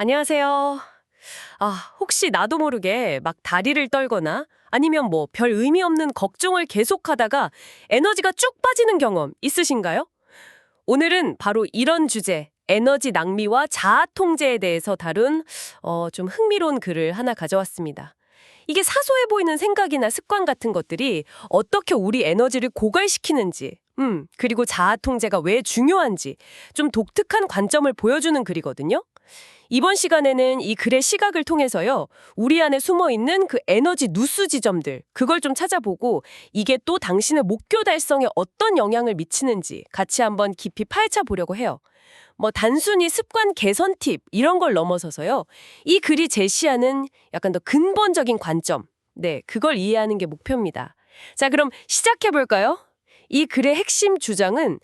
안녕하세요. 아, 혹시 나도 모르게 막 다리를 떨거나 아니면 뭐 별 의미 없는 걱정을 계속하다가 에너지가 쭉 빠지는 경험 있으신가요? 오늘은 바로 이런 주제, 에너지 낭비와 자아 통제에 대해서 다룬 어, 좀 흥미로운 글을 하나 가져왔습니다. 이게 사소해 보이는 생각이나 습관 같은 것들이 어떻게 우리 에너지를 고갈시키는지, 음, 그리고 자아 통제가 왜 중요한지 좀 독특한 관점을 보여주는 글이거든요. 이번 시간에는 이 글의 시각을 통해서요, 우리 안에 숨어 있는 그 에너지 누수 지점들, 그걸 좀 찾아보고 이게 또 당신의 목표 달성에 어떤 영향을 미치는지 같이 한번 깊이 파헤쳐 보려고 해요. 뭐 단순히 습관 개선 팁 이런 걸 넘어서서요, 이 글이 제시하는 약간 더 근본적인 관점, 네, 그걸 이해하는 게 목표입니다. 자, 그럼 시작해 볼까요? 이 글의 핵심 주장은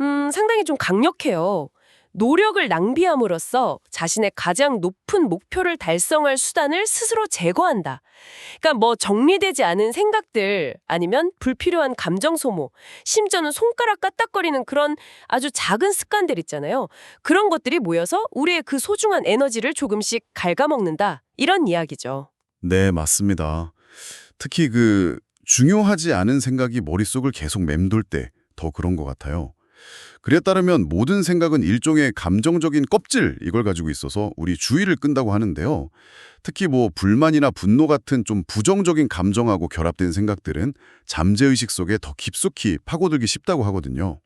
음, 상당히 좀 강력해요. 노력을 낭비함으로써 자신의 가장 높은 목표를 달성할 수단을 스스로 제거한다. 그러니까 뭐 정리되지 않은 생각들 아니면 불필요한 감정 소모, 심지어는 손가락 까딱거리는 그런 아주 작은 습관들 있잖아요. 그런 것들이 모여서 우리의 그 소중한 에너지를 조금씩 갉아먹는다. 이런 이야기죠. 네, 맞습니다. 특히 그 중요하지 않은 생각이 머릿속을 계속 맴돌 때 더 그런 것 같아요. 그에 따르면 모든 생각은 일종의 감정적인 껍질 이걸 가지고 있어서 우리 주의를 끈다고 하는데요. 특히 뭐 불만이나 분노 같은 좀 부정적인 감정하고 결합된 생각들은 잠재의식 속에 더 깊숙이 파고들기 쉽다고 하거든요.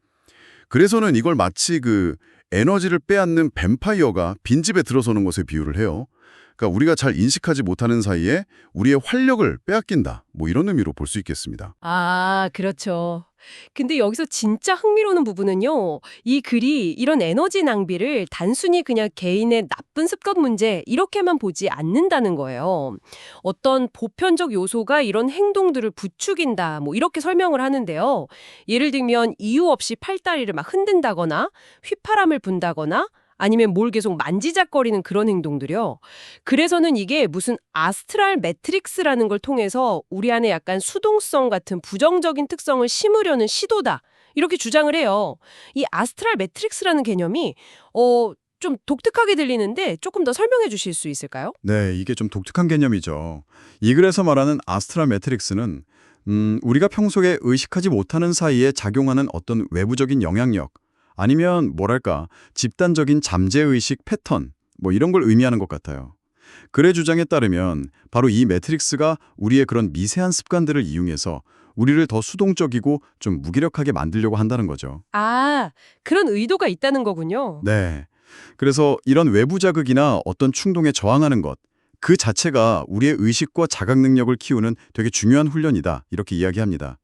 그래서는 이걸 마치 그 에너지를 빼앗는 뱀파이어가 빈집에 들어서는 것에 비유를 해요. 그러니까 우리가 잘 인식하지 못하는 사이에 우리의 활력을 빼앗긴다. 뭐 이런 의미로 볼 수 있겠습니다. 아, 그렇죠. 근데 여기서 진짜 흥미로운 부분은요. 이 글이 이런 에너지 낭비를 단순히 그냥 개인의 나쁜 습관 문제 이렇게만 보지 않는다는 거예요. 어떤 보편적 요소가 이런 행동들을 부추긴다. 뭐 이렇게 설명을 하는데요. 예를 들면 이유 없이 팔다리를 막 흔든다거나 휘파람을 분다거나 아니면 뭘 계속 만지작거리는 그런 행동들이요. 그래서는 이게 무슨 아스트랄 매트릭스라는 걸 통해서 우리 안에 약간 수동성 같은 부정적인 특성을 심으려는 시도다. 이렇게 주장을 해요. 이 아스트랄 매트릭스라는 개념이 어, 좀 독특하게 들리는데 조금 더 설명해 주실 수 있을까요? 네, 이게 좀 독특한 개념이죠. 이 글에서 말하는 아스트랄 매트릭스는 음, 우리가 평소에 의식하지 못하는 사이에 작용하는 어떤 외부적인 영향력 아니면 뭐랄까 집단적인 잠재의식 패턴 뭐 이런 걸 의미하는 것 같아요. 글의 주장에 따르면 바로 이 매트릭스가 우리의 그런 미세한 습관들을 이용해서 우리를 더 수동적이고 좀 무기력하게 만들려고 한다는 거죠. 아, 그런 의도가 있다는 거군요. 네. 그래서 이런 외부 자극이나 어떤 충동에 저항하는 것, 그 자체가 우리의 의식과 자각 능력을 키우는 되게 중요한 훈련이다. 이렇게 이야기합니다.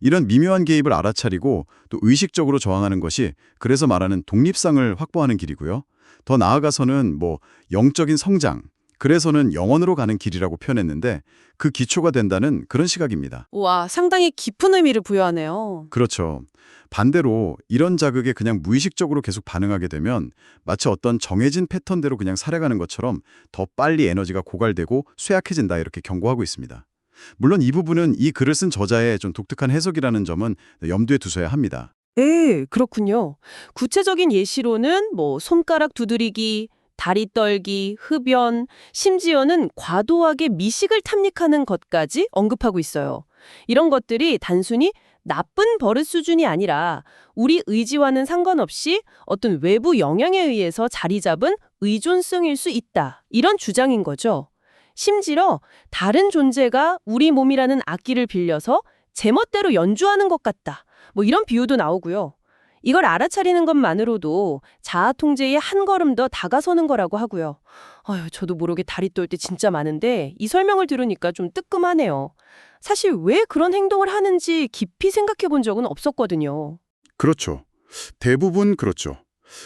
이런 미묘한 개입을 알아차리고 또 의식적으로 저항하는 것이 그래서 말하는 독립성을 확보하는 길이고요. 더 나아가서는 뭐 영적인 성장, 그래서는 영원으로 가는 길이라고 표현했는데 그 기초가 된다는 그런 시각입니다. 와, 상당히 깊은 의미를 부여하네요. 그렇죠. 반대로 이런 자극에 그냥 무의식적으로 계속 반응하게 되면 마치 어떤 정해진 패턴대로 그냥 살아가는 것처럼 더 빨리 에너지가 고갈되고 쇠약해진다 이렇게 경고하고 있습니다. 물론 이 부분은 이 글을 쓴 저자의 좀 독특한 해석이라는 점은 염두에 두셔야 합니다. 네, 그렇군요. 구체적인 예시로는 뭐 손가락 두드리기, 다리 떨기, 흡연, 심지어는 과도하게 미식을 탐닉하는 것까지 언급하고 있어요. 이런 것들이 단순히 나쁜 버릇 수준이 아니라 우리 의지와는 상관없이 어떤 외부 영향에 의해서 자리 잡은 의존성일 수 있다. 이런 주장인 거죠. 심지어 다른 존재가 우리 몸이라는 악기를 빌려서 제멋대로 연주하는 것 같다. 뭐 이런 비유도 나오고요. 이걸 알아차리는 것만으로도 자아 통제에 한 걸음 더 다가서는 거라고 하고요. 아유, 저도 모르게 다리 떨 때 진짜 많은데 이 설명을 들으니까 좀 뜨끔하네요. 사실 왜 그런 행동을 하는지 깊이 생각해 본 적은 없었거든요. 그렇죠. 대부분 그렇죠.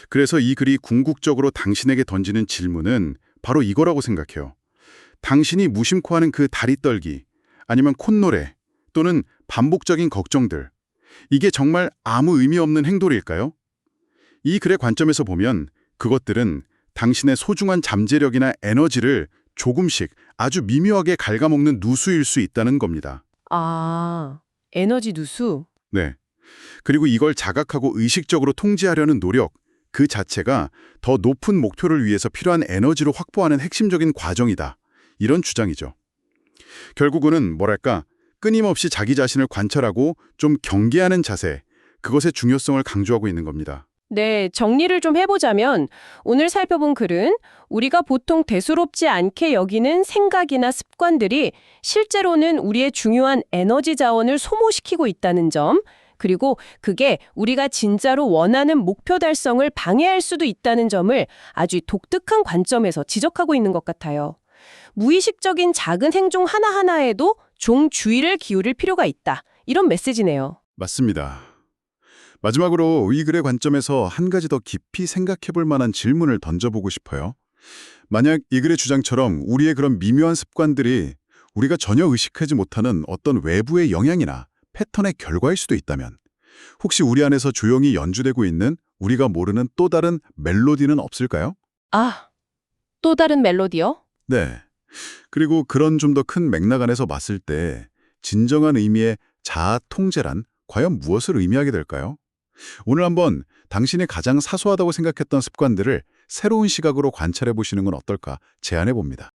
그래서 이 글이 궁극적으로 당신에게 던지는 질문은 바로 이거라고 생각해요. 당신이 무심코 하는 그 다리 떨기, 아니면 콧노래, 또는 반복적인 걱정들. 이게 정말 아무 의미 없는 행동일까요? 이 글의 관점에서 보면 그것들은 당신의 소중한 잠재력이나 에너지를 조금씩 아주 미묘하게 갉아먹는 누수일 수 있다는 겁니다. 아, 에너지 누수? 네. 그리고 이걸 자각하고 의식적으로 통제하려는 노력, 그 자체가 더 높은 목표를 위해서 필요한 에너지로 확보하는 핵심적인 과정이다. 이런 주장이죠. 결국은 뭐랄까 끊임없이 자기 자신을 관찰하고 좀 경계하는 자세, 그것의 중요성을 강조하고 있는 겁니다. 네, 정리를 좀 해보자면 오늘 살펴본 글은 우리가 보통 대수롭지 않게 여기는 생각이나 습관들이 실제로는 우리의 중요한 에너지 자원을 소모시키고 있다는 점, 그리고 그게 우리가 진짜로 원하는 목표 달성을 방해할 수도 있다는 점을 아주 독특한 관점에서 지적하고 있는 것 같아요. 무의식적인 작은 행동 하나하나에도 종 주의를 기울일 필요가 있다. 이런 메시지네요. 맞습니다. 마지막으로 이 글의 관점에서 한 가지 더 깊이 생각해 볼 만한 질문을 던져보고 싶어요. 만약 이 글의 주장처럼 우리의 그런 미묘한 습관들이 우리가 전혀 의식하지 못하는 어떤 외부의 영향이나 패턴의 결과일 수도 있다면 혹시 우리 안에서 조용히 연주되고 있는 우리가 모르는 또 다른 멜로디는 없을까요? 아, 또 다른 멜로디요? 네. 그리고 그런 좀 더 큰 맥락 안에서 봤을 때 진정한 의미의 자아 통제란 과연 무엇을 의미하게 될까요? 오늘 한번 당신이 가장 사소하다고 생각했던 습관들을 새로운 시각으로 관찰해 보시는 건 어떨까 제안해 봅니다.